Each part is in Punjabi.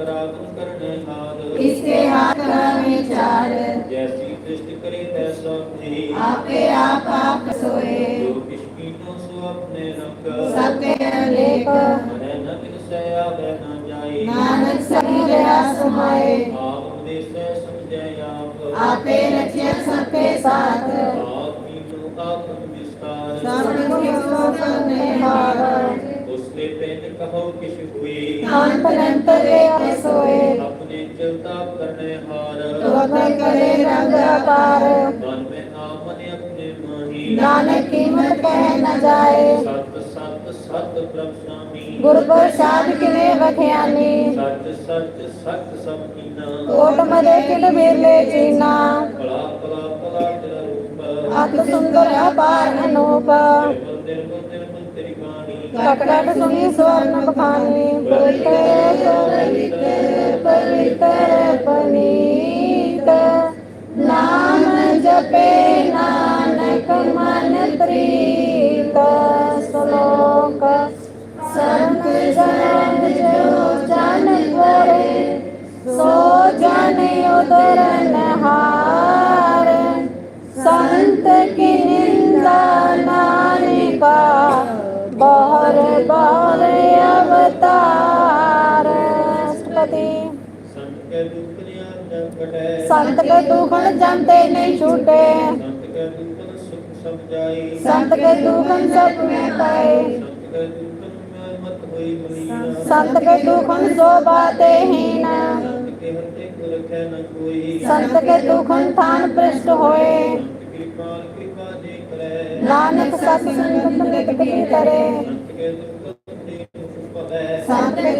ਕਰਾਗਨ ਕਰਨੇ ਹਾਲ। ਇਸਕੇ ਹਾਥ ਵਿਚਾਰ। ਜੈਸੀ ਦ੍ਰਿਸ਼ਟ ਕਰੇ ਤੈਸਾ ਜੀ ਆਪੇ ਆਪ ਆਪ ਸੋਏ। ਜੋ ਕਿਸ਼ਮੀ ਤੋਂ ਸੋ ਆਪਣੇ ਰੰਗ। ਸਤੇ ਲੇਖ ਮਨ ਨ ਬਿਨਸਿਆ ਬੈ ਨ ਜਾਏ। ਨਾਨਕ ਸਭੀ ਰਿਹਾ ਸਮਾਏ। ਆਪ ਦੇ ਸਹਿ ਸਮਝੈ ਆਪ। ਆਪੇ ਰਚਿਆ ਸਭੇ ਸਾਥ। ਆਪੀ ਨੂੰ ਆਪ ਵਿਸਤਾਰ। ਸਭ ਨੂੰ ਕਰਨੇ ਹਾਰ ਉਸਨੇ ਪੈਨ ਕਹੋ ਕਿਛ ਹੋਈ ਅੰਤ ਅਨੰਤ ਦੇ ਅਸੋਏ ਆਪਣੀ ਚਿੰਤਾ ਕਰਨੇ ਹਾਰ। ਤੁਮੈ ਕਰੇ ਰੰਗ ਅਪਾਰ ਮਨ ਮੇ ਆਮਨੇ ਆਪਣੇ ਮਾਹੀ। ਨਾਨਕ ਕੀਮਤ ਕਹਿ ਨ ਜਾਏ। ਸਤ ਸਤ ਸਤ ਪ੍ਰਭ ਸੁਆਮੀ ਗੁਰ ਪ੍ਰਸਾਦ ਕਿਨੇ ਵਖਿਆਨੀ। ਸਤ ਸਤ ਸਤ ਸਭ ਕੀਨਾ। ਓਟ ਮਦੇ ਕਿਲ ਮੇਲੇ ਜੀਨਾ। ਭਲਾ ਭਲਾ ਭਲਾ ਤੇਰਾ ਰੂਪ। ਅਤ ਸੁੰਦਰ ਅਪਾਰ ਅਨੂਪ। ਤੇਰੇ ਕੋ ਤੇਰੇ ਕੋ ਤੇਰੀ ਬਾਣੀ। ਕਟ ਕਟ ਸੁਣੀ ਸਵਰਨ ਬਖਾਨੀ, ਪਵਿੱਤਰ ਪਵਿੱਤਰ ਪਵਿੱਤਰ ਪਨੀਤ। ਨਾਮ ਜਪੇ ਨਾਨਕ ਮਨ ਪ੍ਰੀਤ। ਸ਼ਲੋਕ, ਸੰਤ ਜਨ ਜੋ ਜਨ ਕਰੇ ਸੋ ਜਨ ਉਦਰਨ ਹਾਰ ਸੰਤ ਕੀ ਨਿੰਦਾ ਨਾਨਕਾ ਬਹਰ ਬਹਰ ਅਵਤਾਰ। ਅਸ਼ਟਪਦੀ ਸੰਤ ਕੇ ਦੁਖ ਨਿਆਮ ਜਗ ਕਟੈ ਸੰਤ ਕੇ ਦੁਖਨ ਜੰਤੇ ਨਹੀਂ ਛੂਟੇ। ਸੰਤ ਕੇ ਦੁਖ ਸੁਖ ਸਮਝਾਈ। ਸੰਤ ਕੇ ਦੁਖਨ ਸਭ ਮੈਂ ਪਾਏ ਸੰਤ ਕੇ ਦੁਖ ਮੈਂ ਮਤ ਹੋਈ ਮਲੀਨ ਸੰਤ ਕੇ ਦੁਖਨ ਸੋ ਬਾਤੇ ਹੀਨ ਸੰਤ ਕੇ ਦੁਖਨ ਥਾਨ ਪ੍ਰਿਸ਼ਟ ਹੋਏ। ਨਾਨਕ ਸਤ ਸੰਗਤ ਨਿਤ ਕੀ ਕਰੇ ਸੰਤ ਸੰਤ ਕੇ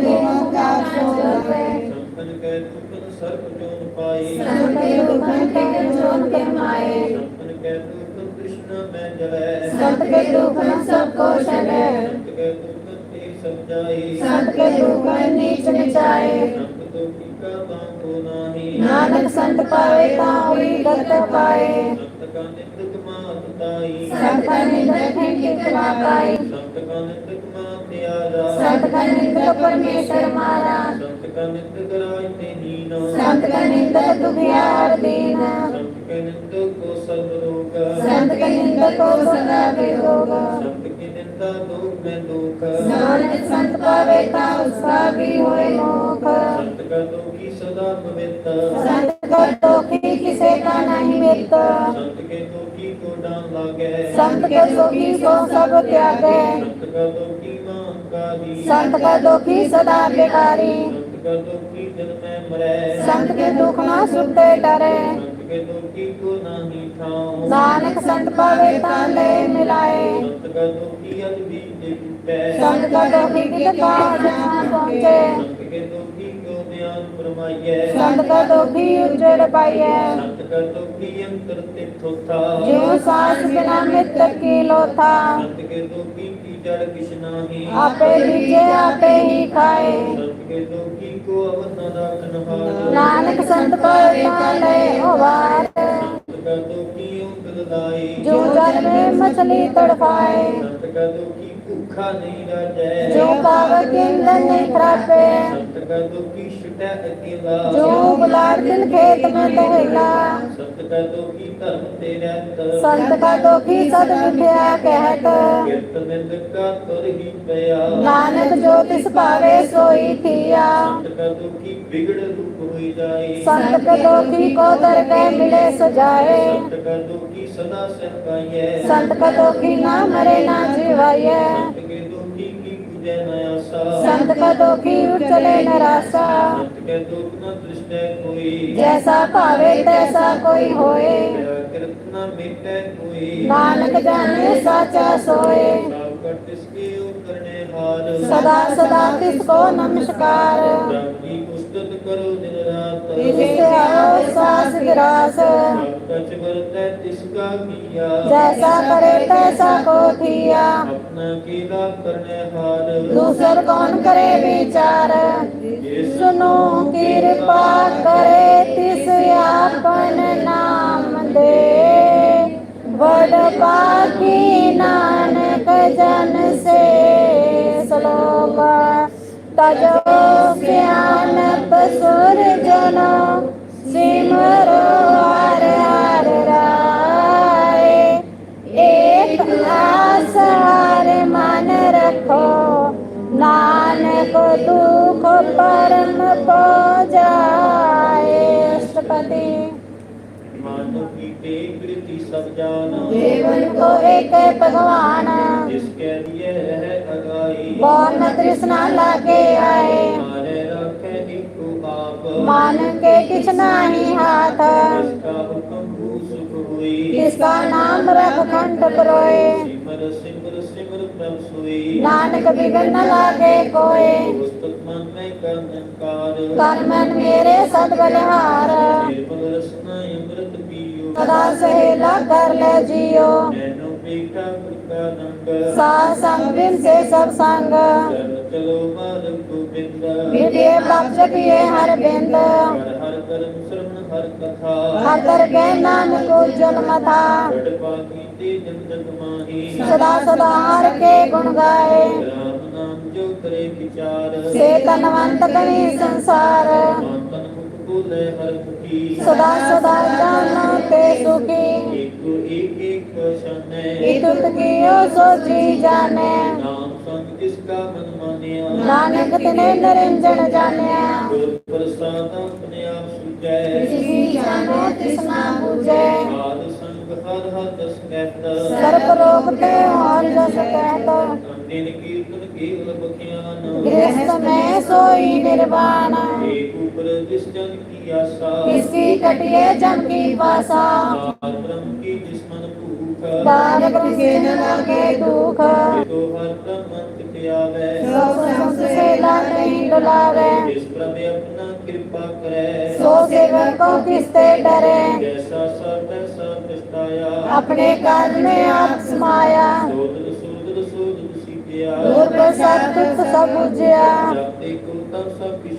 ਸੋਵੇ ਸੰਤਨ ਕੇ ਦੁਖ ਸਰਬ ਜੋਨ ਪਾਈ ਸੰਤ ਕੇ ਕੇ ਜੋਨ ਕੇ ਮਾਏ ਸੰਤਨ ਕੇ ਦੁਖ ਕ੍ਰਿਸ਼ਨ ਮੈਂ ਜਲੈ ਸੰਤ ਕੇ ਦੁਖਨ ਸਭ ਕੋ ਛਲੇ ਸੰਤ ਕੇ ਦੁਖ ਤੇ ਸਮਝਾਈ ਸੰਤ ਕੇ ਦੁਖਨ ਨੀਚ ਨਿਚਾਏ। ਸੰਤ ਤੋਂ ਕੀ ਕਾ ਤਾਂ ਕੋ ਨਾਹੀ ਨਾਨਕ ਸੰਤ ਪਾਵੇ ਤਾਂ ਹੋਈ ਗਤ ਪਾਏ। ਸੰਤ ਕਾ ਤਾਈ ਸੰਤ ਕਾ ਨਿੰਦਕ ਹੈ ਸੰਤ ਕਾ ਨਿੰਦਕ ਮਾਤ ਸੰਤ ਕਾ ਪਰਮੇਸ਼ਰ ਮਾਰਾ ਸੰਤ ਕਾ ਰਾਜ ਤੇ ਨੀਨਾ ਸੰਤ ਕਾ ਦੁਖਿਆਰ ਦੀਨ ਸੰਤ ਕੇ ਕੋ ਸਰਬ ਰੋਗ ਸੰਤ ਕਾ ਕੋ ਸਦਾ ਬਿਰੋਗ ਸੰਤ ਕੀ ਦੁਖ ਮੈਂ ਦੁਖ ਨਾਨਕ ਸੰਤ ਪਾਵੇ ਤਾਂ ਉਸਕਾ ਵੀ ਹੋਏ ਮੋਖ ਸੰਤ ਕਾ ਦੁਖੀ ਸਦਾ ਪਵਿੱਤ ਸੰਤ ਕਾ ਦੁਖੀ ਕਿਸੇ ਕਾ ਨਹੀਂ ਮਿਤ ਸੰਤ ਕੇ ਦੁਖੀ ਕੋ ਡਾਨ ਲਾਗੈ ਸੰਤ ਕੇ ਦੁਖੀ ਸੋ ਸਭ ਤਿਆਗੇ ਸੰਤ ਕਾ ਦੁਖੀ ਮਾਨ ਕਾਦੀ ਸੰਤ ਕਾ ਦੁਖੀ ਸਦਾ ਬਿਕਾਰੀ ਸੰਤ ਕਾ ਦੁਖੀ ਦਿਨ ਮੈਂ ਮਰੈ ਸੰਤ ਕੇ ਦੁਖ ਨਾ ਸੁਟੇ ਡਰੇ ਸੰਤ ਕੇ ਦੁਖੀ ਕੋ ਨਾਹੀ ਥਾਉ ਨਾਨਕ ਸੰਤ ਪਾਵੇ ਤਾਂ ਲੈ ਮਿਲਾਏ ਸੰਤ ਕਾ ਦੁਖੀ ਅਜ ਵੀ ਦੇ ਟੁਟੈ ਸੰਤ फरमाइए। संत का दुखी उच्च पाइए। संत का दुखी अंतर तिथो था जो सांस बिना मृत की लो था संत के दुखी की जड़ किस नाही। आपे बीजे आपे ही खाए। संत के दुखी को अवत न रखन नानक संत पर ले ओवार संत का दुखी उंत दाई जो जल में मछली तड़पाए संत का दुखी भूखा नहीं रह जाए जो पावर के अंदर नहीं खराबे। कर दो कि शिटा अकेला जो बुलार्दिन खेत में तहेला संत कर दो कि धर्म तेरा तर संत कर दो कि सद मिथ्या कहत गिरत निंद का तुर ही पया नानक जो तिस पावे सोई थिया संत कर दो कि बिगड़ रूप होई जाए संत कर दो कि को दर के मिले सजाए संत कर दो कि सदा सह पाए संत कर दो कि ना मरे ना जीवाए संत के दो संत का दुखी उचले नरासा जैसा पावे तैसा कोई होए नानक जाने साचा सोए सदा सदा तिसको नमस्कार ਉਸਤਤ ਕਰੋ ਦਿਨ ਰਾਤ। ਤਿਸਕਾ ਸਾਸ ਵਿਰਾਸ ਕਚ ਵਰਤੈ ਤਿਸਕਾ ਕੀਆ। ਜੈਸਾ ਕਰੇ ਤੈਸਾ ਕੋ ਥੀਆ ਆਪਣਾ ਕੀਦਾ ਕਰਨੇ ਹਾਰ ਦੂਸਰ ਕੌਣ ਕਰੇ ਵਿਚਾਰ? ਸੁਨੋ ਕਿਰਪਾ ਕਰੇ ਤਿਸ ਆਪਨ ਨਾਮ ਦੇ। ਵਡ ਪਾਕੀ ਨਾਨਕ ਜਨ ਸੇ ਸਲੋਕਾ। ਤਜੋ ਸਿਆ सुर जनो सिमरो हर हर राय। एक आस हर मन रखो नानक दुख परम को जाए। अष्टपति सब जाना। को एक भगवान। जिसके लिए है अगाई। कौन लागे आए। ਮਨ ਕੇ ਕਿਛ ਨਾਹੀ ਹਾਥ। ਕਿਸਕਾ ਨਾਮ ਰਖ ਕੰਠ ਪਰੋਏ। ਸਿਮਰ ਸਿਮਰ ਸਿਮਰ ਪ੍ਰਭ ਸੁਈ ਨਾਨਕ ਬਿਗਨ ਨ ਲਾਗੇ ਕੋਏ। ਪੁਸਤਕ ਮਨ ਮੈਂ ਕਰਨਕਾਰ ਕਰ ਮਨ ਮੇਰੇ ਸਦ ਬਲਿਹਾਰ। ਨਿਰਮਲ ਰਸਨਾ ਅੰਮ੍ਰਿਤ ਪੀਓ ਸਦਾ ਸਹਿਲਾ ਕਰ ਲੈ ਜਿਓ। ਮੈਨੂੰ ਪੀਟਾ ਕਾ ਨੰਗ ਸਾ ਸੰਗ ਬਿਨ ਸੇ ਸਭ ਸੰਗ। ਮਿਲੇ ਬਖਸ਼ ਪਿਏ ਹਰ ਬਿੰਦ। ਹਰ ਹਰ ਕਰਮ ਸਰਵਣ ਹਰ ਕਥਾ। ਹਰ ਕਰ ਕੈ ਨਾਨਕ ਉਜਲ ਮਤਾ। ਬੜ ਪਾ ਕੀਤੀ ਜਨ ਜਗ ਮਾਹੀ। ਸਦਾ ਸਦਾ ਹਰ ਕੇ ਗੁਣ ਗਾਏ। ਰਾਮ ਨਾਮ ਜੋ ਕਰੇ ਵਿਚਾਰ। ਸੇ ਤਨਵੰਤ ਕਵੀ ਸੰਸਾਰ। ਮਨ ਭੁਲੇ ਹਰ ਦੁਖੀ ਸਦਾ ਸਦਾ ਜਾਨਾ ਤੇ ਸੁਖੀ। ਇਕ ਇਕ ਇਕ ਸ਼ਨੇ। ਇਤੁਤ ਕੀਓ ਸੋਚੀ ਜਾਣੇ। ਨਾਮ ਸੰਗ ਕਿਸ ਕਾ ਮਨ ਮਾਨਿਆ? ਨਾਨਕ ਤਨੇ ਨਰਿੰਜਨ ਜਾਣਿਆ। ਗੁਰ ਪ੍ਰਸਾਦ ਆਪਣੇ ਆਪ ਸੁਜੈ ਜਿਸੀ ਜਾਣੋ ਤਿਸ ਨਾ ਬੁਝੈ। ਸਾਧ ਸੰਗ ਹਰ ਹਰ ਦਸ ਕਹਿਤ ਸਰਬ ਰੋਗ ਤੇ ਹਰ ਦਸ ਕਹਿਤ ਦਿਨ ਕੀਰਤਨ ਕੇਵਲ ਬਖਿਆਨ। ਗ੍ਰਸਤ ਮੈਂ ਸੋਈ ਨਿਰਵਾਣ। ਏਕ ਉਪਰ ਜਿਸ ਜਨ ਕੀ ਆਸਾ। ਕਿਸੀ ਕਟਿਏ ਜਨ ਕੀ ਵਾਸਾ। ਬ੍ਰਹਮ ਕੀ ਜਿਸ ਮਨ ਨਾਨਕ ਤਿਸੈ ਨ ਲਾਗੇ ਦੁਖ ਜੋ ਹਰ ਪ੍ਰਭ ਮੰਤ ਪਿਆਵੇ ਸੋ ਸੰਸੇਲਾ ਨਹੀਂ ਡੁਲਾਵੇ ਜਿਸ ਪ੍ਰਭ ਆਪਣਾ ਕਿਰਪਾ ਕਰੇ ਸੋ ਸੇਵਕ ਕੋ ਕਿਸ ਤੇ ਡਰੇ ਜੈਸਾ ਸਭ ਤੈਸਾ ਤਿਸਤਾਇਆ ਆਪਣੇ ਕਰ ਮੇ ਆਪ ਸਮਾਇਆ ਸੋਧ ਸੂਦ ਸੂਦ ਸਿੱਖਿਆ। ਲੋਕ ਸਤ ਸਭ ਬੁਝਿਆ। ਜਪਤੇ ਕੁੰਤਮ ਸਭ ਕਿਛ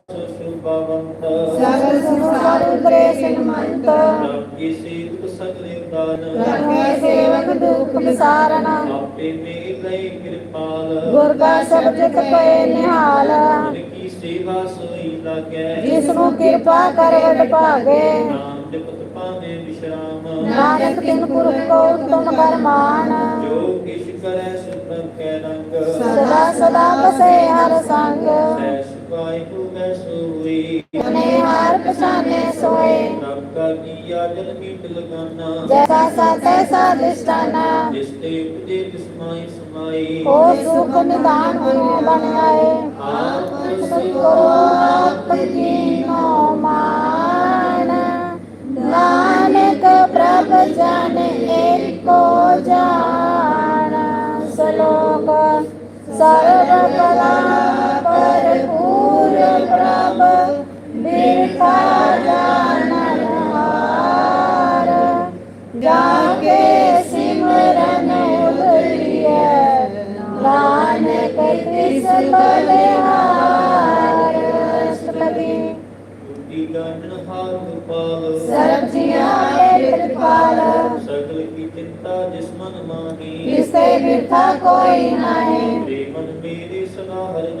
ਭਾਵੰਤ ਸਗਲ ਸੰਸਾਰ ਉਤਰੇ ਸਿਨਮੰਤ ਰਾਗੀ ਸੇਵਕ ਸਗਲੇ ਦਾਨ ਰਾਗੀ ਸੇਵਕ ਦੁਖ ਵਿਸਾਰਨ ਆਪੇ ਮੇ ਲਈ ਕਿਰਪਾਲ ਗੁਰ ਕਾ ਸ਼ਬਦ ਪਏ ਨਿਹਾਲ ਗੁਰ ਕੀ ਸੇਵਾ ਸੋਈ ਲਾਗੇ ਜਿਸ ਨੂੰ ਕਿਰਪਾ ਕਰੇ ਵਡਭਾਗੇ ਨਾਮ ਦੇ ਪਤ ਪਾਵੇ ਵਿਸ਼ਰਾਮ ਨਾਨਕ ਤਿਨ ਪੁਰਖ ਕੋ ਤੁਮ ਕਰਮਾਨ ਜੋ ਕਿਛ ਕਰੈ ਸੁਪਨ ਕੈ ਰੰਗ ਸਦਾ ਸਦਾ ਬਸੇ ਹਰ ਸੰਗ। ਸੈ ਸੁਖਾਇ ਤੂ ਮੈਂ ਸੂ ਹੋਏ ਮਨੇ ਹਾਰ ਪਛਾਨੇ ਸੋਏ। ਰੱਬ ਕਾ ਕੀਆ ਜਲ ਮੀਟ ਲਗਾਨਾ। ਜੈਸਾ ਸਾ ਤੈਸਾ ਦਿਸ਼ਟਾਨਾ ਜਿਸ ਤੇ ਉਪਜੇ ਤਿਸ ਮਾਈ ਸਮਾਈ। ਹੋ ਸੁਖ ਨਿਦਾਨ ਮਨੋ ਬਣ ਆਏ ਆਪ ਸਤਿ ਕੋ ਆਪ ਦੀਨੋ ਮਾਨ ਨਾਨਕ ਪ੍ਰਭ ਜਨ ਏਕੋ ਜਾਣਾ। ਸਲੋਕ ਸਰਬ ਕਲਾ ਪ੍ਰਭ ਬਿਰਤਾ ਜਾਨ ਹਾਰ ਜਾ ਕੇ ਸਿਮਰਨ ਉਦਰੀਐ ਨਾਨਕ ਤਿਸ ਬਲਿਹਾਰ ਸਤਿ ਦੀ ਗੰਢਹਾਰ ਕਿਰਪਾਲ ਸਰਬ ਜੀਆਂ ਕਿਰਪਾਲ ਸਗਲ ਕੀ ਚਿੰਤਾ ਜਿਸ ਮਨ ਮਾਨੀ ਕਿਸੇ ਬਿਰਥਾ ਕੋਈ ਨਹੀਂ।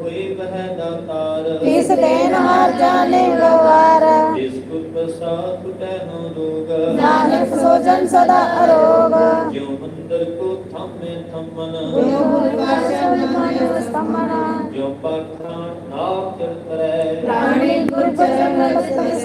ਹੋਏ ਬਹਿ ਦਾਤਾਰ ਤਿਸ ਦੇਨ ਹਰ ਜਾਣੇ ਗਵਾਰ। ਜਿਸ ਗੁਰ ਪ੍ਰਸਾਦ ਤੈਨੋ ਲੋਗ ਨਾਨਕ ਸੋਜਨ ਸਦਾ ਅਰੋਗ। ਜਿਉ ਮੰਦਰ ਕੋ ਥੰਮੇ ਥੰਮਨ। ਜਿਉ ਗੁਰ ਪਾਸ਼ਾ ਮਨ ਮਨ ਸਤਮਨ ਜਿਉ ਪਾਖਾਨ ਪ੍ਰਾਣੀ ਗੁਰ ਚਰਨ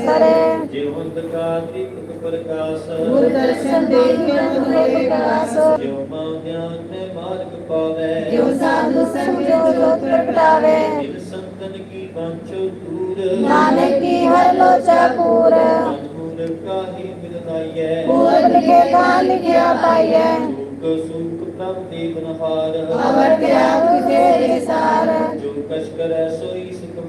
ਕਰੇ ਜਿਵੰਤ ਕਾ ਦੀਪਕ ਪ੍ਰਕਾਸ਼ ਗੁਰ ਦਰਸ਼ਨ ਦੇਖਿ ਤੁਮਰੇ ਵਿਕਾਸ ਜਿਉ ਮਾ ਗਿਆਨ ਮੈਂ ਮਾਰਗ ਪਾਵੈ ਜੋ ਸਾਧੂ ਸੰਗ ਜੋ ਪ੍ਰਗਟਾਵੇ ਜਿਨ ਸੰਤਨ ਕੀ ਬਾਂਛੋ ਦੂਰ ਨਾਨਕ ਕੀ ਹਰ ਲੋਚਾ ਪੂਰ ਮਨਮੂਲ ਕਾਹੀ ਮਿਲਨਾਈਐ ਪੂਰ ਲਿਖੇ ਕਾ ਲਿਖਿਆ ਪਾਈਐ ਸੁਖ ਸੁਖ ਪ੍ਰਾਪਤੀ ਬਨਹਾਰ ਅਵਰ ਤਿਆਗ ਤੇਰੇ ਸਾਰ ਜੋ ਕਛ ਕਰੈ ਸੋਈ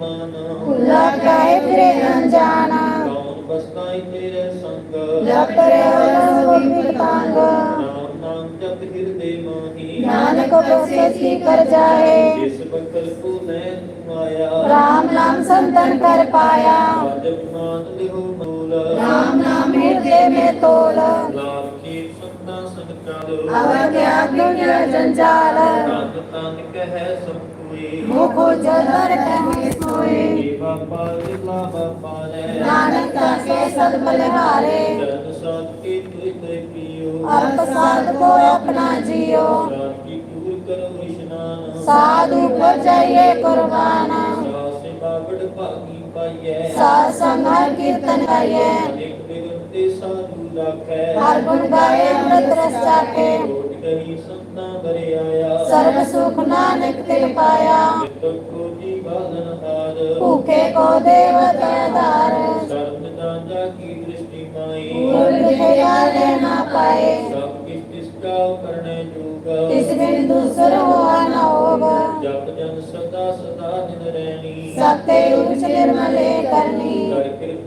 ਸਿਕਮਾਨ ਭੁੱਲਾ ਕਾਇ ਫਿਰੇ ਅਣਜਾਣਾ ਕੌਣ ਬਸਤਾਈ ਤੇਰੇ ਸੰਗ। ਜਪ ਕਰੇ ਹੋ ਤੰਗ। ਨਾਮ ਨਾਮ ਜਪ ਹਿਰਦੇ ਮਾਹੀ। ਨਾਨਕ ਪ੍ਰਸੇਤੀ ਕਰ ਜਾਏ। ਜਿਸ ਬਕਲ ਕੋ ਮੈਂ ਮਾਇਆ। ਰਾਮ ਨਾਮ ਸੰਤਨ ਕਰ ਪਾਇਆ। ਜਪ ਮਾਨ ਲਿਓ ਮੂਲ। ਰਾਮ ਨਾਮ ਹਿਰਦੇ ਮੇ ਤੋਲ। ਲਾਖੀ ਸੰਤਾ ਸੰਕਾਲ ਅਵਰ ਤਿਆਗ ਦੁਨੀਆ ਜੰਜਾਲ। ਤਨ ਤਨ ਕਹਿ ਸਭ ਮੁਖ ਜਦਰ ਕਹੇ ਸੋਏ। ਜੀਵਾ ਪਾਲ ਲਾਵਾ ਪਾਲੇ ਨਾਨਕ ਕੇ ਸਦ ਬਲਿਹਾਰੇ ਜਨ ਸਾਥ ਕੀ ਤੇ ਪੀਓ ਅਰਪ ਸਾਧ ਕੋ ਆਪਣਾ ਜਿयो ਰਾਤ ਕੀ ਦੂਰ ਕਰੋ ਇਸ਼ਨਾਨ ਸਾਧੂ ਪਰ ਜਾਈਏ ਕੁਰਬਾਨ। ਸਾਸੇ ਬਾਗੜ ਭਾਗੀ ਪਾਈਐ ਸਾਧ ਸੰਗ ਕੀਰਤਨ ਗਾਈਏ। ਅਨੇਕ ਬਿਰਤੇ ਸਾਧੂ ਰਾਖੈ ਹਰ ਗੁਣ ਗਾਏ ਅੰਮ੍ਰਿਤ ਰਸ ਚਾਖੇ ਕਹੀ ਸੰਤਾਂ ਬਰੇ ਆਇਆ। ਸਰਬ ਸੁਖ ਨਾਨਕ ਤੇ ਪਾਇਆ। ਜਿਤ ਕੋ ਜੀ ਬਾਲਨ ਹਾਰ। ਭੂਖੇ ਕੋ ਦੇਵਤ ਆਧਾਰ। ਸਰਬ ਦਾਂਜਾ ਕੀ ਦ੍ਰਿਸ਼ਟੀ ਮਾਈ ਲਿਖੇ ਜਾਣੇ ਨਾ ਪਾਏ। ਸਭ ਕਿਸ ਤਿਸ ਕਾ ਕਰਨੇ ਜੂਗ। ਤਿਸ ਬਿਨ ਦੂਸਰ ਹੋਆ ਨਾ ਹੋਗ ਜਪ ਜਨ ਸਦਾ ਸਦਾ ਨਿਨ ਰਹਿਣੀ। ਸਤੇ ਉਚ ਨਿਰਮਲੇ ਕਰਨੀ। ਕਰ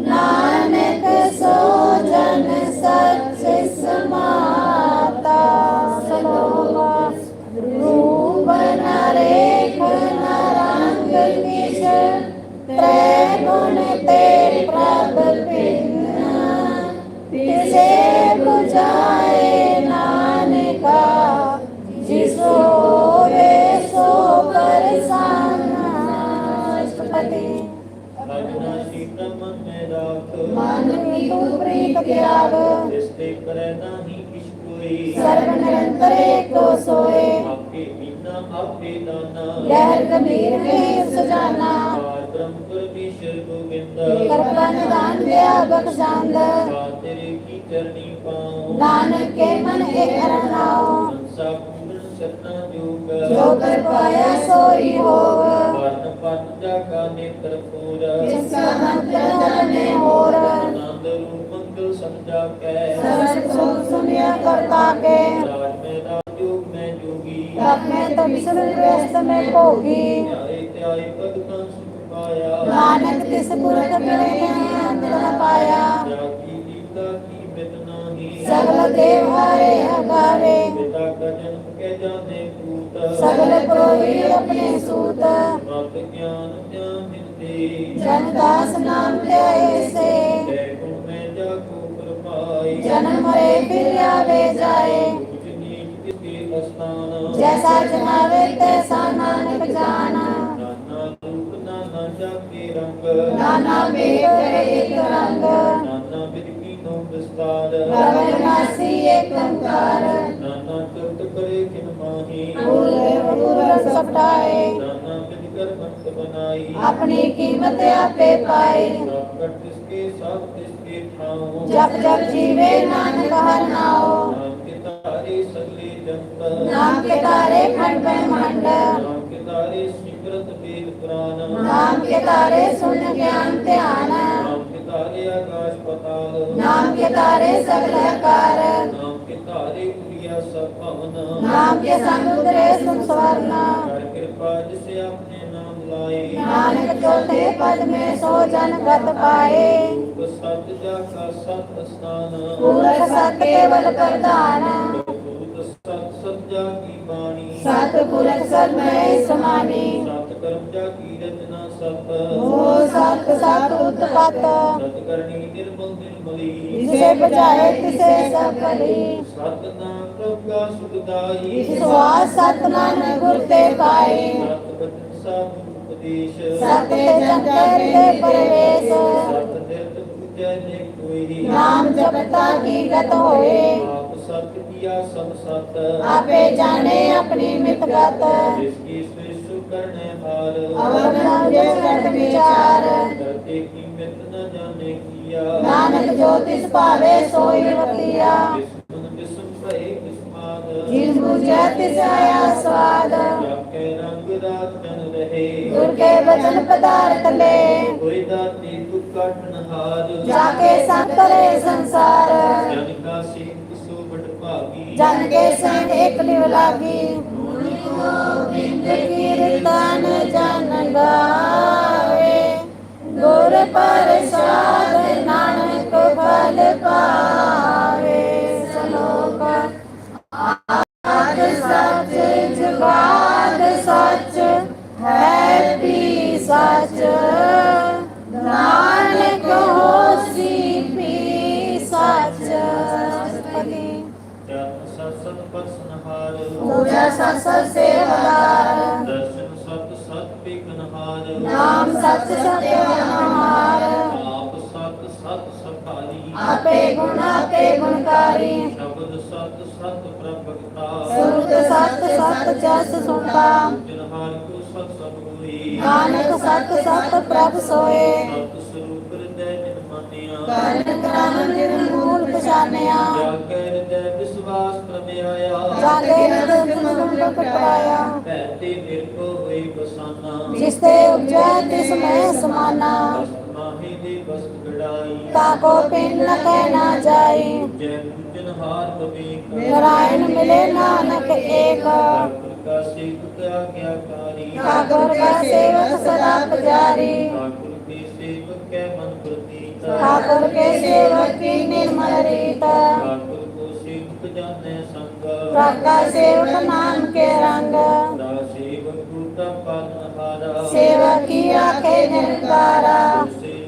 ਨਾਨਕ ਸੋ ਜਨ ਸਚ ਸਮਾਤਾ ਸਲੋਗਾ ਰੂਪ ਨ ਰੇਖ ਨ ਰੰਗ ਕਿਛ ਤ੍ਰੈ ਗੁਣ ਤੇ ਪ੍ਰਭ ਪਿੰਨਾ ਤਿਸੇ ਤੂ ਪ੍ਰੀਤ ਤਿਆਗ। ਜਿਸ ਤੇ ਕਰੈ ਨਾਹੀ ਕਿਛ ਕੋਈ ਸਰਬ ਨਿਰੰਤਰ ਏਕੋ ਸੋਏ। ਆਪੇ ਮੀਨਾ ਆਪੇ ਦਾਨਾ ਗਹਿਰ ਗੰਭੀਰ ਹੈ ਸੁਜਾਨਾ। ਆਰ ਬ੍ਰਹਮ ਪਰਮੇਸ਼ਰ ਗੋਬਿੰਦ। ਕਰਪਾ ਨਿਦਾਨ ਦਿਆ ਬਖਸ਼ਾਂਦ। ਸਾ ਤੇਰੇ ਕੀ ਚਰਣੀ ਪਾਉ। ਨਾਨਕ ਕੇ ਮਨ ਏਕ ਰਣਾਓ ਸੰਸਾ ਪੂਰਨ ਸਤਨਾ ਜੋਗ ਜੋ ਕਰ ਪਾਇਆ ਸੋਈ ਹੋਵ ਵਰਨ ਪਨ ਜਾ ਕਾ ਨੇਤਰ ਪੂਰ ਜਿਸ ਕਾ ਮੰਤਰ ਜਾਣੇ ਹੋਰ ਆਨੰਦ ਰੂਪ ਮੰਗਲ ਸਮਝਾ ਕੈ ਸਰਬ ਸੁਖ ਸੁਨਿਆ ਕਰਤਾ ਕੇ ਰਾਜ ਮੈਂ ਰਾਜ ਜੋਗ ਮੈਂ ਜੋਗੀ ਆਪਣੇ ਤਬ ਸੁਨ ਵਿਅਸਤ ਮੈਂ ਭੋਗੀ ਧਿਆਏ ਧਿਆਏ ਭਗਤਾਂ ਸੁਖ ਪਾਇਆ ਨਾਨਕ ਤਿਸ ਪੁਰਖ ਮਿਲੇ ਅੰਤ ਨ ਪਾਇਆ ਜਾ ਕੀ ਦੀਤਾ ਕੀ ਜਾਣੇ ਪੂਤ ਸਗਲ ਪ੍ਰੋਹੀ ਆਪਣੇ ਸੂਤ। ਮਤ ਗਿਆਨ ਧਿਆਨ ਮਿਲਦੇ ਜਨ ਦਾਸ ਨਾਮ ਧਿਆਏ ਸੇ। ਜੈ ਗੁਣ ਮੈਂ ਜਾ ਕੋ ਕਰਪਾਈ ਜਨਮ ਮਰੇ ਫਿਰ ਆਵੇ ਜਾਏ। ਉਚ ਨੀਚ ਕੇ ਅਸਥਾਨ। ਜੈਸਾ ਜਨਾਵੇ ਤੈਸਾ ਨਾਨਕ ਜਾਣਾ। ਨਾਨਾ ਰੂਪ ਨਾਨਾ ਜਾ ਕੇ ਰੰਗ। ਨਾਨਾ ਵੇਖ ਏਕ ਰੰਗ। ਨਾਨਾ ਵਿਦ ਕੀਨੋ ਵਿਸਤਾਰ। ਰਵਿ ਨਾਸੀ ਏਕ ਓੰਕਾਰ। ਨਾਨਾ ਚੁੱਟ ਕਰੇ ਕਿਨ ਮਾਹੀ ਭੂਲੇ ਪੂਰ ਸਪਟਾਏ ਨਾਨਾ ਵਿਦ ਕਰ ਮੰਤ ਬਨਾਈ ਆਪਣੀ ਕੀਮਤ ਆਪੇ ਪਾਏ। ਸਭ ਕਟ ਤਿਸਕੇ ਸਭ ਤਿਸਕੇ ਥਾਉ ਜਪ ਜਪ ਜੀਵੇ ਨਾਨਕ ਹਰ ਨਾਉ। ਨਾਮ ਕੇ ਤਾਰੇ ਸਗਲੇ ਜੰਤ ਨਾਮ ਕੇ ਤਾਰੇ ਖੰਡ ਬ੍ਰਹਮੰਡ ਨਾਮ ਕੇ ਤਾਰੇ ਸਿਮਰਤ ਵੇਦ ਪੁਰਾਨ ਨਾਮ ਕੇ ਤਾਰੇ ਸੁਨ ਗਿਆਨ ਧਿਆਨ। ਨਾਮ ਕੇ ਤਾਰੇ ਆਕਾਸ਼ ਪਤਾਲ ਨਾਮ ਕੇ ਤਾਰੇ ਸਗਲ ਕਾਰ ਨਾਮ ਕੇ ਤਾਰੇ ਲਾਏ। ਨਾਨਕ ਚੌਥੇ ਪਦ ਮੇ ਸੋ ਜਨ ਪਾਏ। ਸਤ ਕਾ ਸਤ ਰਚਨਾ ਸਤ ਹੋ ਸਤ ਸਤ ਉਤਪਤ ਸਤ ਕਰਨੀ ਨਿਰਮਲ ਨਿਰਮਲੀ ਜਿਸੇ ਬਚਾਏ ਤਿਸੇ ਸਭ ਭਲੀ ਸਤ ਨਾਮ ਪ੍ਰਭ ਕਾ ਸੁਖਦਾਈ ਵਿਸ਼ਵਾਸ ਸਤ ਨਾਨਕ ਗੁਰ ਤੇ ਪਾਏ। ਸਤ ਬਚਨ ਸਾਧੂ ਉਪਦੇਸ਼ ਸਤ ਜਨ ਤੇ ਪਰਵੇਸ਼ ਸਤ ਦਿਰਤ ਪੂਜੈ ਨੇ ਕੋਈ ਨਾਮ ਜਪਤਾ ਕੀ ਗਤ ਹੋਏ। ਆਪ ਸਤ ਕੀਆ ਸਭ ਸਤ ਆਪੇ ਜਾਣੇ ਆਪਣੀ ਮਿਤ ਗਤ ਜਿਸ ਕੀ ਕਰਨੇ ਹਾਰ ਅਵਰ ਜਿਸ ਕਰਤ ਵਿਚਾਰ। ਕਰਤੇ ਕੀ ਮਿਤ ਨ ਜਾਣੇ ਕੀਆ। ਨਾਨਕ ਜੋ ਤਿਸ ਭਾਵੇ ਸੋਈ ਵਤੀਆ ਜਿਸ ਮਨ ਬਿਸਮ ਭਏ ਕਿਸਮਾਦ ਜਿਸ ਬੁਝੈ ਤਿਸ ਆਇਆ ਸਵਾਦ। ਜਾਕੇ ਰੰਗ ਰਾਤ ਜਨ ਰਹੇ। ਗੁਰ ਕੇ ਬਚਨ ਪਦਾਰਥ ਲੈ। ਕੋਈ ਦਾਤੀ ਦੁਖ ਕਾਟਨ ਹਾਰ। ਜਾ ਕੇ ਸੰਤਰੇ ਸੰਸਾਰ। ਜਨ ਕਾ ਸਿੰਘ ਸੋ ਬਟ ਭਾਗੀ। ਜਨ ਕੇ ਸੰਗ ਇੱਕ ਨਿਵ ਲਾਗੀ। ਗੋਬਿੰਦ ਕੀਰਤਨ ਜਨ ਗਾਵੇ, ਗੁਰ ਪ੍ਰਸਾਦ ਨਾਨਕ ਫਲ ਪਾਵੇ। ਸਲੋਕ, ਆਦ ਸੱਚ, ਜੁਗਾਦ ਸੱਚ ਹੈ ਵੀ ਸੱਚ। ਨਾਨਕ ਹੋਸੀ ਪੀ ਸੱਚ। ਸਤਿ ਸਤ ਸਤ ਪਰਸਨ ਪੂਜਾ ਸਤ ਸਤ ਸੇਵਾਦਾਰ ਨਾਮ ਸਤ ਸਤ ਹਮਾਰ ਆਪ ਸਤ ਸਤ ਸਫਾਰੀ ਆਪੇ ਗੁਣ ਆਪੇ ਗੁਣਕਾਰੀ। ਸ਼ਬਦ ਸਤ ਸਤ ਪ੍ਰਭਗਤਾ ਸੁਰਤ ਸਤ ਸਤ ਜਸ ਸੁਣਤਾ ਜਨ ਹਾਰ ਕੋ ਸਤ ਸਤ ਹੋਈ ਨਾਨਕ ਸਤ ਸਤ ਪ੍ਰਭ ਸੋਏ। ਸਤ ਮਾਨਿਆ ਕਰਨ ਕਰਾਨ ਨਿਰਮੂਲ ਪਛਾਨਿਆ ਜਾ ਕੇ ਹਿਰਦੈ ਵਿਸਵਾਸ ਪ੍ਰਮਿਆਇਆ ਜਾਗੇ ਨਿਤ ਸੁਣ ਕਟਾਇਆ ਭੈਤੇ ਨਿਰਭਉ ਹੋਈ ਬਸਾਨਾ ਜਿਸ ਤੇ ਉਪਜੈ ਤਿਸ ਮੈਂ ਸਮਾਨਾ ਬਸਤ ਮਾਹੀ ਦੇ ਬਸਤ ਗੜਾਈ ਤਾਕੋ ਪਿੰਨ ਨ ਕਹਿ ਨਾ ਜਾਈ ਜੈ ਪੂਜਨ ਹਾਰ ਪਵੀਕ ਨਾਰਾਇਣ ਮਿਲੇ ਨਾਨਕ ਏਕ ठाकुर का सेवक आज्ञाकारी ठाकुर का सेवक सदा पुजारी ठाकुर के सेवक के मन प्रतीत ठाकुर के सेवक की निर्मल रीत ठाकुर को सेवक जाने संग प्रभ का सेवक नाम के रंग दा सेवक रूटा पालनहारा सेवक की आखे निरकारा जो सेवक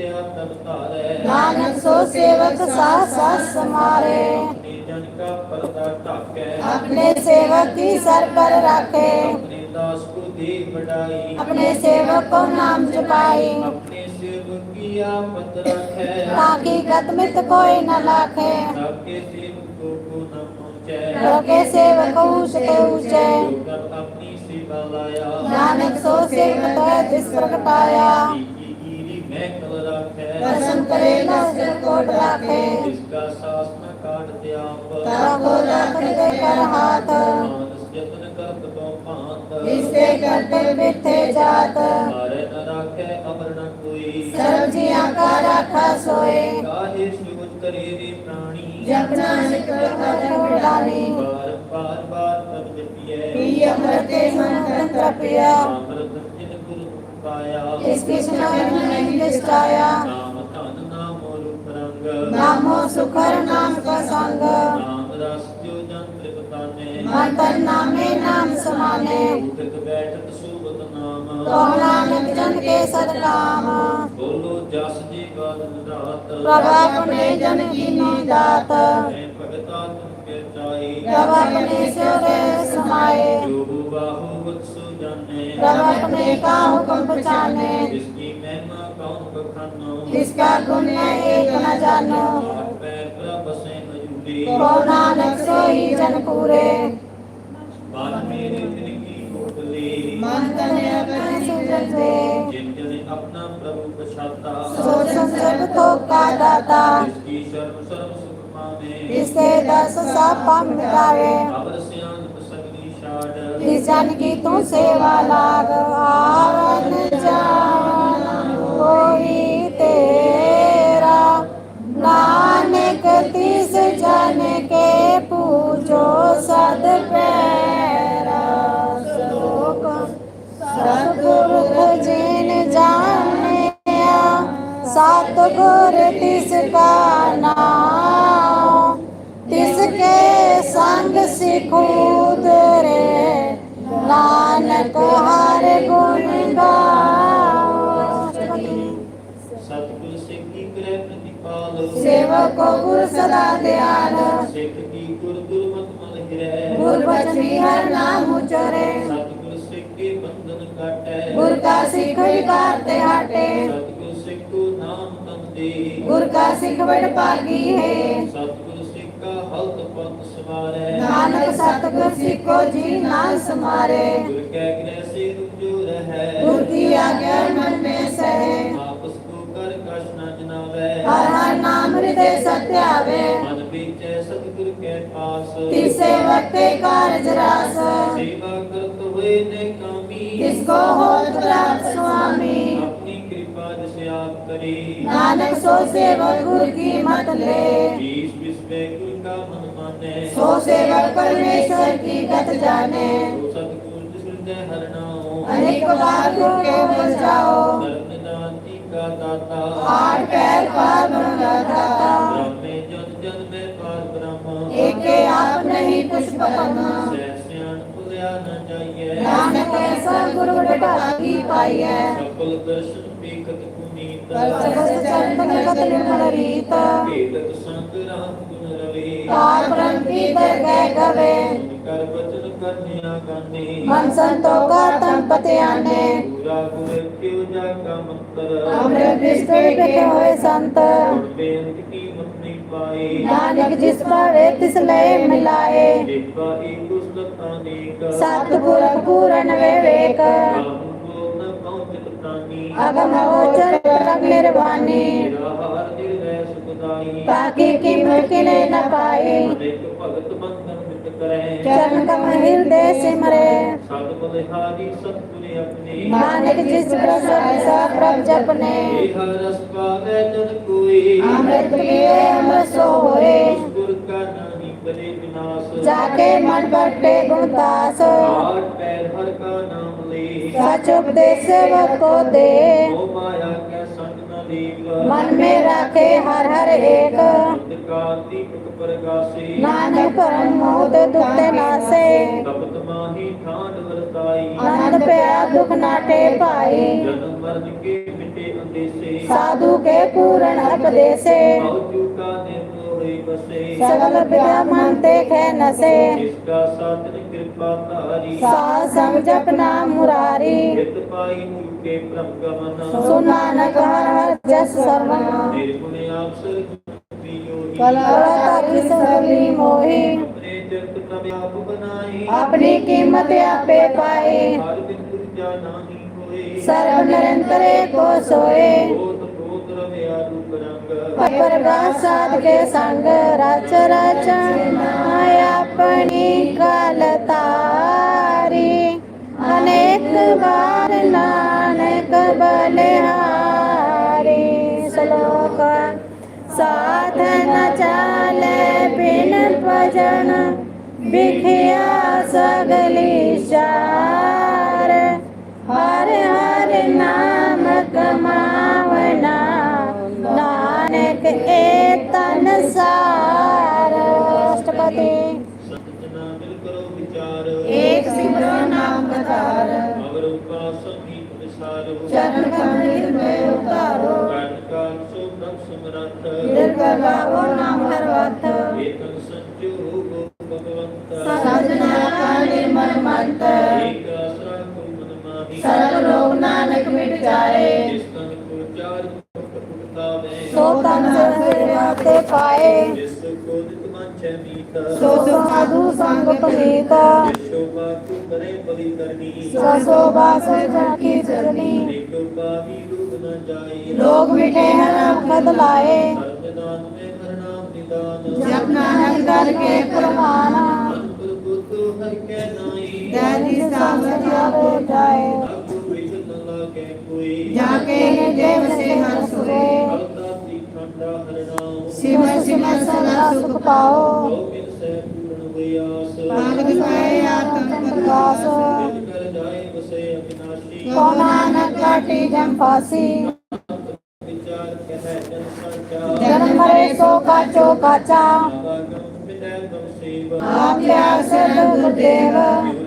विद्या तब तारे नानक सो सेवक सास सास समारे अपने जन का पर्दा ढाके अपने सेवक की सर पर रखे अपने दास को दे बढ़ाई अपने सेवक को नाम चुकाई अपने सेवक की आपत रखे ताकि गतमित कोई न लाखे सबके सेवकों को न पहुंचे लोके सेवक ऊंचे ऊंचे जो कर अपनी सेवा लाया नानक सो सेवक है जिस प्रगटाया की गिरी में कल रखे दर्शन करे न सिर कोट राखे जिसका सास न काट आप ताको रख दे कर हाथ मानस यत्न करत तो पात ਕਰਦੇ ਮਿੱਥੇ ਜਾਤ। ਹਰਿ ਰਾਖੇ ਅਮਰ ਨ ਕੋਈ। ਸਰਬ ਜੀਆਂ ਕਾ ਰਾਖਾ ਸੋਏ। ਕਾਹੇ ਸੁਗਤ ਕਰੇ ਵੇ ਪ੍ਰਾਣੀ। ਜਪਨਾ ਨਿਕਲ ਕਰ ਉਡਾਲੇ ਬਾਰ ਬਾਰ ਬਾਰ ਤਬ ਜਪੀਏ ਪੀ ਅਮਰਤੇ ਮਨ ਤਨ ਤ੍ਰਪਿਆ ਅਮਰਤ ਜਿਨ ਗੁਰ ਪਾਇਆ। ਇਸ ਕ੍ਰਿਸ਼ਨ ਮਨ ਨਹੀਂ ਲਿਸਟਾਇਆ ਨਾਮ ਧਨ ਨਾਮ ਰੂਪ ਰੰਗ। ਨਾਮੋ ਸੁਖਰ ਨਾਮ ਕਾ ਸੰਗ। ਨਾਮ ਰਸ ਜੋ ਜਨ त्रिपताने मन तन नामे नाम समाने। उठक बैठक सुबत नाम। तो नानक जन के सदकाम बोलो जस जी गान रात प्रभ अपने जन की दात भगता तुम के चाई प्रभ अपने सिर समाए जो बाहु वत्सु जाने। प्रभ अपने का हुक्म पहचाने। जिसकी महिमा कौन बखानो जिसका गुण है एक न जानो। आठ पैर प्रभ तो नानक सोई जन पूरे मन तन सुजन से जिन अपना प्रभु पछाता थोक का दाता शर्म शर्म सुख दस सब अवर सियान शाड जन की तू सेवा लाग आवन जान कोई तेरा। नानक के ਸੋ ਸਦ ਪੈਰਾ ਸਲੋਕ। ਸਤਿਗੁਰ ਜਿਨ ਜਾਣਿਆ ਸਤਿਗੁਰ ਤਿਸ ਕਾ ਨਾਮ ਤਿਸ ਕੇ ਸੰਗ ਸਿਖੂਦ ਰੇ ਨਾਨਕ ਹਰ ਗੁਣ ਗਾਓ। ਸਤਿਗੁਰ ਸਿੱਖੀ ਗ੍ਰਹਿ ਪ੍ਰਤੀਪਾਲ। ਸੇਵਕ ਗੁਰ ਸਦਾ ਦਿਆਲ ਸਿੱਖ ਗੁਰ। ਗੁਰਮਤਿ ਮਨ ਹਿਰੈ ਗੁਰ ਬਚਨੀ ਹਰ ਨਾਮ ਉਚਰੇ। ਸਤਿਗੁਰ ਸਿੱਖ ਕੇ ਬੰਧਨ ਕਾਟੈ ਗੁਰ ਕਾ ਸਿੱਖ ਵਿਕਾਰ ਤੇ ਹਟੇ। ਸਤਿਗੁਰ ਸਿੱਖ ਕੋ ਨਾਮ ਤਨ ਦੇ ਗੁਰ ਕਾ ਸਿੱਖ ਬੜ ਭਾਗੀ ਹੈ। ਸਤਿਗੁਰ ਸਿੱਖ ਕਾ ਹਲਤ ਪਤ ਸਵਾਰੈ। ਨਾਨਕ ਸਤਿਗੁਰ ਸਿੱਖੋ ਜੀ ਨਾਲ ਸਮਾਰੇ। ਗੁਰ ਕੈ ਗ੍ਰਹਿ ਸੇ ਰੁਜੋ ਰਹੈ। ਗੁਰ ਕੀ ਆਗਿਆ ਮਨ में ਸਹਿ। ਆਪਸ ਕੋ ਕਰ ਕਛ ਨ ਜਨਾਵੈ। ਹਰ ਹਰ ਨਾਮ ਹਿਰਦੇ ਸਤਿਆਵੇ ਮਨ ਵਿਚੈ ਸਤਿਗੁਰ ਕੈ ਪਾਸ। ਤਿਸੇ ਵਕਤੇ ਕਾਰਜ ਰਾਸ। ਸੇਵਾ ਕਰਤ ਹੋਏ ਨੇ ਕਾਮੀ। ਤਿਸ ਕੋ ਹੋਤ ਪ੍ਰਾਪਤ ਸੁਆਮੀ। ਆਪਣੀ ਕਿਰਪਾ ਜਿਸ ਆਪ ਕਰੀ। ਨਾਨਕ ਸੋ ਸੇਵਕ ਗੁਰ ਕੀ ਮਤ ਲੈ। ਈਸ਼ ਵਿਸਵੇ ਗੁਰ ਕਾ ਮਨ ਮਾਨੈ। ਸੋ ਸੇਵਕ ਪਰਮੇਸ਼ਰ ਕੀ ਗਤ ਜਾਣੇ। ਸੋ ਸਤਿਗੁਰ ਜਿਸ ਹਿਰਦੈ ਹਰਿ ਨਾਉ ਅਨੇਕ ਵਾਰ ਗੁਰ ਕੇ ਬਲ ਜਾਓ। ਧਰਮ ਨਿਦਾਨ ਕਾ ਦਾਤਾ। ਆਠ ਪੈਰ ਜਨ ਮੈਂ ਪਾਰ ਬ੍ਰਹਮ। ਏਕੇ ਆਪ ਨਹੀਂ ਕੁਛ ਪਤਨਾ ਸਹਿ ਸਿਆਣ ਭੁਲਿਆ ਨ ਜਾਈਐ। ਨਾਨਕ ਐਸਾ ਗੁਰ ਵਡਭਾਗੀ ਪਾਈਐ। ਸਫਲ ਦਰਸ਼ਨ ਪੀਕਤ ਪੁਨੀਤ। ਸਬਸ ਚਰਨ ਭਗਤ ਨਿਰਮਲ ਰੀਤ। ਭੇਦਕ ਸੰਗ ਰਾਮ ਗੁਣ ਰਵੇ। ਪਾਰ ਬ੍ਰਹਮ ਕੀ ਦਰਗਹਿ ਗਵੇ। ਕਰ ਬਚਨ ਕਰਨਿਆ ਗਾਨੇ ਮਨ ਸੰਤੋਖਾ ਤਨ ਪਤਿਆਨੇ। ਪੂਰਾ ਗੁਰ ਕਿਉ ਜਾ ਕਾ ਮੰਤਰ ਅੰਮ੍ਰਿਤ ਵਿਸਤੇ ਬਿਕੇ ਹੋਏ ਸੰਤ। ਬੇਨਤ ਕੀਮਤ ਨਹੀਂ ਪਾਈ ਨਾਨਕ ਜਿਸ ਪਾਵੇ ਤਿਸ ਲੈ ਮਿਲਾਏ। ਦੇਖਾ ਈ ਕੁਸਲਤਾ ਨੇਕ ਸਤਿਗੁਰ ਪੂਰਨ ਵਿਵੇਕ। ਕੋ ਅਗਮ ਗੋਚਰ ਪ੍ਰਭ ਨਿਰਵਾਣੀ ਤਾਕੀ ਕੀਮਤ ਕਿਨੇ ਨ ਪਾਈ। ਅਨੇਕ ਭਗਤ ਮਿਟ ਕਰੈ। ਚਰਨ ਕਮ ਹਿਰਦੇ ਸਿਮਰੇ। ਸਤ ਬਲਿਹਾਰੀ ਸਤਿਗੁਰ ਆਪਣੇ ਨਾਨਕ ਜਿਸ ਪ੍ਰਸੰਗ ਸਾ ਪ੍ਰਭ ਜਪਨੇ। ਇਹ ਰਸ ਪਾਵੈ ਜਨ ਕੋਈ ਅੰਮ੍ਰਿਤ ਪੀਏ ਅੰਮ੍ਰਿਤ ਸੋ ਹੋਏ ਗੁਰ ਕਾ ਨਾਹੀ ਕਰੇ ਵਿਨਾਸ਼। ਜਾਕੇ ਮਨ ਬਰਤੇ ਗੁਣਦਾਸ ਆਠ ਪੈਰ ਹਰ ਕਾ ਨਾਮ ਲਈ ਸਚ ਉਪਦੇਸ ਸੇਵਕ ਕੋ ਦੇ। ਮੋਹ ਮਾਇਆ ਪ੍ਰਤੀਕ ਮਨ ਮੇ ਰਾਖੇ ਹਰ ਹਰ ਏਕ। ਕਾ ਦੀਪਕ ਪ੍ਰਗਾਸੀ। ਨਾਨਕ ਪਰਮ ਮੋਦ ਦੁਖ ਨਾਸੇ। ਤਪਤ ਮਾਹੀ ਠਾਂਡ ਵਰਤਾਈ। ਆਨੰਦ ਪਿਆ ਦੁਖ ਨਾਟੇ ਭਾਈ। ਜਨਮ ਮਰਨ ਕੇ ਮਿਟੇ ਅੰਦੇਸੇ। ਸਾਧੂ ਕੇ ਪੂਰਨ ਹਰਕ ਦੇਸੇ। ਮੌਜੂ ਕਾ ਨਿਰਮ ਹੋਏ ਬਸੇ ਸਗਲ ਬਿਆ ਮਨ ਤੇ ਖੈ ਨਸੇ। ਜਿਸ ਕਾ ਸਾਧਨ ਕਿਰਪਾ ਧਾਰੀ। ਸਾ ਸੰਗ ਜਪ ਨਾਮ ਮੁਰਾਰੀ। ਜਿਤ ਪਾਈ ਮੁਕੇ ਪ੍ਰਭ ਗਮਨ ਸੋ ਨਾਨਕ ਹਰ ਹਰ ਜਸ ਸਰਵਨ। ਨਿਰਗੁਣ ਆਸਰ ਪੀਓ ਕਲਾ ਤਾਕੀ ਸਰਲੀ ਮੋਹੀ। ਆਪਣੇ ਜਗਤ ਤਬ ਆਪ ਬਣਾਈ। ਆਪਣੀ ਕੀਮਤ ਆਪੇ ਪਾਏ ਹਰ ਬਿੰਦੁ ਜਾਣਾ ਹੀ ਹੋਏ। ਸਰਬ ਨਿਰੰਤਰੇ ਕੋ ਸੋਏ। ਬੋਧ ਬੋਧ ਰਵੇ ਆਲੂ ਕਰਮ ਪ੍ਰਗਾਸ ਸਾਧ ਕੇ ਸੰਗ ਰਚ ਰਚਨ ਆਪਣੀ ਕਲ ਤਾਰੀ ਅਨੇਕ ਬਾਰ ਨਾਨਕ ਬਲਿਹਾਰੀ ਸ਼ਲੋਕ ਸਾਧਨ ਚਾਲੇ ਬਿਨ ਭਜਨ ਵਿਖਿਆ ਸਗਲੀ ਚਾਰ ਹਰ ਹਰ ਨਾਮ ਕਮਾ ਏ ਤਨ ਸਾਰ ਅਸ਼ਟਪਦੀ ਸੰਤ ਜਨਾ ਮਿਲ ਕਰੋ ਵਿਚਾਰ ਏਕ ਸਿਮਰੋ ਨਾਮ ਕਥਾਰ ਅਵਰ ਉਪਾਸ ਸੰਗੀਤ ਵਿਸਾਰੋ ਚਰਨ ਕਮਲ ਮੈਂ ਉਤਾਰੋ। ਕਰਨ ਕਾ ਸੋ ਪ੍ਰਭ ਸਮਰੱਥ ਦਿਲ ਗਾਵੋ ਨਾਮ ਹਰਵਤ। ਏਕੰ ਸੰਜੋ ਗੋ ਭਗਵੰਤ ਸਾਜਨਾ ਕਾ ਨਿਰਮਲ ਮੰਤ ਏਕ ਆਸਰਾ ਕੋ ਮਨ ਮਾਹੀ ਸਰਬ ਲੋਕ ਨਾਨਕ ਮਿਟ ਜਾਏ ਜਿਸ ਤਨ ਕੋ ਚਾਰ ਉਪਤਾਵੇ ਸੋ ਤਨ ਸੇਵਾ ਤੇ ਪਾਏ। ਜਿਸ ਕੋ ਜਿਤ ਮੰਚੈ ਮੀਤ ਸੋ ਸਾਧੂ ਸੰਗ ਪਨੀਤ ਜਿਸ ਸ਼ੋਭਾ ਕਰੇ ਬਲੀ ਕਰਨੀ ਸੋ ਸੋ ਬਾਸ ਕੀ ਜਰਨੀ ਏਕੋ ਪਾਵੀ ਰੂਪ ਨ ਜਾਈ ਲੋਕ ਮਿਠੇ ਹਨ ਖਦ ਲਾਏ। ਸਰਜਨਾਨ ਮੇ ਹਰਨਾਮ ਨਿਦਾਨ ਜਪ ਨਾਨਕ ਦਰ ਕੇ ਪ੍ਰਮਾਨ ਅੰਤਰ ਬੁੱਧੋ ਹਰਿ ਕੈ ਨਾਈ ਦੈਨੀ ਸਾਮਝ ਆਵੇ ਜਾਏ। ਆਗੂ ਵਿਚ ਨ ਲਾਗੇ ਕੋਈ ਜਾ ਕੇ ਨਿਜੇ ਵਸੇ ਹਰ ਸੁਰੇ। ਹਰਦਾ ਦੀ ਖੰਡਾ ਹਰਨਾਮ ਸਿਮ ਸਿਮ ਸਦਾ ਸੁਖ ਪਾਓ। ਨਾਨਕ ਪਾਏ ਆਤਮ ਪ੍ਰਕਾਸ਼। ਕੋ ਨਾਨਕ ਕਾਟੀ ਜਮ ਸੰਚਾ। ਜਨਮ ਮਰੇ ਸੋ ਕਾਚੋ ਕਾਚਾ ਆਪ ਲਿਆ ਸਦ ਗੁਰਦੇਵ।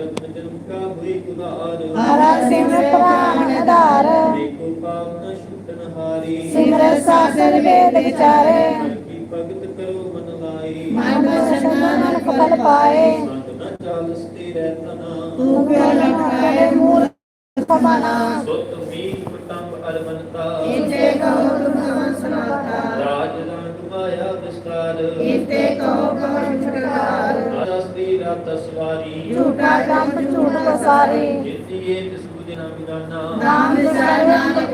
ਹੋਏ ਉਦਾਰ ਹਰ ਸਿਮਰ ਪ੍ਰਾਨ ਆਧਾਰ। ਏਕੋ ਪਾਵਨ ਛੁਟਨ ਹਾਰੀ। ਸਿਮਰ ਸਾਸਨ ਵੇਦ ਵਿਚਾਰੇ। ਕੀ ਭਗਤ ਕਰੋ ਮਨ ਲਾਈ ਮਨ ਬਸਨ ਮਨ ਫਲ ਪਾਏ। ਸੰਤ ਨ ਚਾਲਸ ਤੇ ਰਹਿਤਨਾ ਤੂੰ ਕਿਉ ਲਖਾਏ ਮੂਲ ਪਮਨਾ ਸੁਤ ਮੀਤ ਪਟੰਬ ਅਰਬਨਤਾ ਇਤੇ ਕਹੋ ਤੁਮ ਰੰਗ ਮਾਇਆ ਵਿਸਤਾਰ ਇਤੇ ਕਹੋ ਕਵਨ ਛੁਟਕਾਰ ਰਾਜਾ ਸ੍ਰੀ ਰਾਤ ਸਵਾਰੀ ਝੂਠਾ ਜੰਪ ਝੂਠ ਪਸਾਰੀ ਜਿਤੀਏ ਤਿਸ ਬੁਝ ਨਾ ਮਿਲਾਨਾ ਨਾਮ ਵਿਚਾਰ ਨਾਨਕ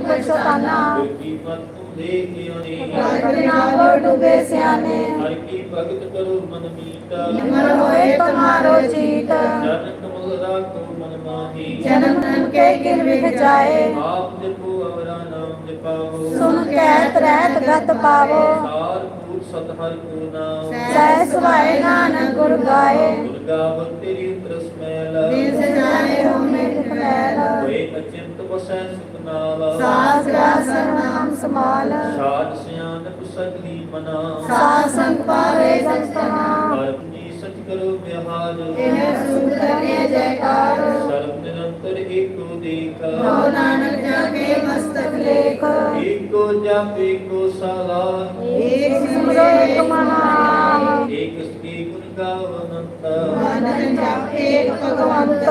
ਗੁਰ ਦੇ ਕੇ ਆਨੇ ਭਗਤ ਨਾਮ ਡੁਬੇ ਸਿਆਣੇ। ਹਰ ਕੀ ਭਗਤ ਕਰੋ ਮਨ ਮੀਤਾ। ਮਰ ਹੋਏ ਤੁਮਾਰੋ ਚੀਤ ਜਨ ਕਮਲ ਰਾਖੋ ਮਨ ਮਾਹੀ। ਜਨਮ ਜਨਮ ਕੇ ਕਿਰ ਵਿਖ ਜਾਏ। ਆਪ ਜਪੋ ਅਵਰਾ ਨਾਮ ਜਪਾਵੋ। ਸੁਨ ਕਹਿਤ ਰਹਿਤ ਗਤ ਪਾਵੋ। ਸਾਰ ਪੂਰ ਸਤ ਹਰਿ ਕੋ ਨਾਮ। ਸਹਿ ਸੁਭਾਏ ਨਾਨਕ ਗੁਰ ਗਾਏ। ਦੁਰਗਾ ਬਖਤਰੀ ਤਰਸ ਮੈਲ। ਦਿਲ ਸਜਾਏ ਹੋ ਮੇਰ ਫੈਲ ਹੋਏ ਅਚਿੰਤ ਵਸੈ ਸੁਖ ਨਾਲ ਸਾਸ ਰਾਸਨ ਨਾਮ ਸਮਾਲ ਸਾਧ ਸਿਆਨਪ ਸਗਲੀ ਮਨਾ। ਸਾਸ ਸੰਗ ਪਾਵੇ ਸੰਤਨਾ ਹਰ ਜੀ ਸਚ ਕਰੋ ਵਿਹਾਰ। ਇਹ ਸੁੰਦਰ ਕੇ ਜੈਕਾਰ। ਸਰਬ ਨਿਰੰਤਰ ਏਕੋ ਦੇਖ। ਰੋ ਨਾਨਕ ਜਾ ਕੇ ਮਸਤਕ ਲੇਖ। ਏਕੋ ਜਪ ਏਕੋ ਸਾਲਾ। ਏਕ ਸਿਮਰੋ ਏਕ ਮਹਾਨਾਮ ਏਕ ਸ੍ਰੀ ਗੁਣ ਗਾਵਨੰਤ ਮਨ ਜਪ ਏਕ ਭਗਵੰਤ।